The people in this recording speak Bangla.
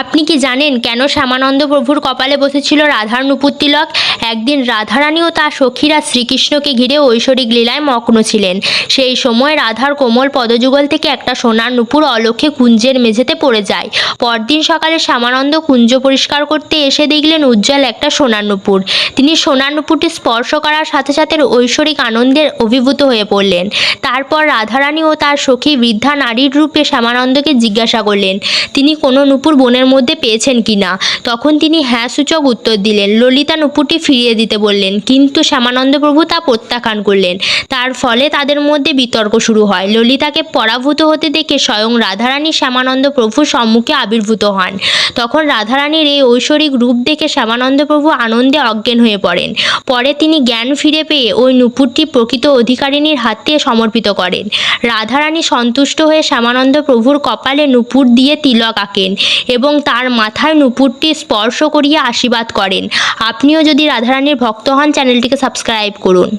আপনি কি জানেন কেন শ্যামানন্দ প্রভুর কপালে বসেছিল রাধার নুপুর তিলক একদিন রাধারানী ও তার সখীরা শ্রীকৃষ্ণকে ঘিরে ঐশ্বরিক লীলায় মগ্ন ছিলেন। সেই সময় রাধার কোমল পদযুগল থেকে একটা সোনার নুপুর অলক্ষে কুঞ্জের মেঝেতে পড়ে যায়। পরদিন সকালে শ্যামানন্দ কুঞ্জ পরিষ্কার করতে এসে দেখলেন উজ্জ্বল একটা সোনার নুপুর। তিনি সোনার নুপুরটি স্পর্শ করার সাথে সাথে ঐশ্বরিক আনন্দের অভিভূত হয়ে পড়লেন। তারপর রাধারানী ও তার সখী বৃদ্ধা নারীর রূপে শ্যামানন্দকে জিজ্ঞাসা করলেন, তিনি কোনো নুপুর বনের মধ্যে পেয়েছেন কিনা? তখন তিনি হ্যাঁ সূচক উত্তর দিলেন। ললিতা নুপুরটি ফিরিয়ে দিতে বললেন, কিন্তু শ্যামানন্দ প্রভু তা প্রত্যাখ্যান করলেন। তার ফলে তাদের মধ্যে বিতর্ক শুরু হয়। ললিতাকে পরাভূত হতে দেখে স্বয়ং রাধারানী শ্যামানন্দ প্রভুর সম্মুখে আবির্ভূত হন। তখন রাধারানীর এই ঐশ্বরিক রূপ দেখে শ্যামানন্দ প্রভু আনন্দে অজ্ঞান হয়ে পড়েন। পরে তিনি জ্ঞান ফিরে পেয়ে ওই নুপুরটি প্রকৃত অধিকারিণীর হাতে সমর্পিত করেন। রাধারানী সন্তুষ্ট হয়ে শ্যামানন্দ প্রভুর কপালে নুপুর দিয়ে তিলক আঁকেন এবং তার মাথায় নুপুরটি স্পর্শ করিয়া আশীর্বাদ করেন। আপনিও যদি রাধারানীর ভক্ত হন, চ্যানেলটিকে সাবস্ক্রাইব করুন।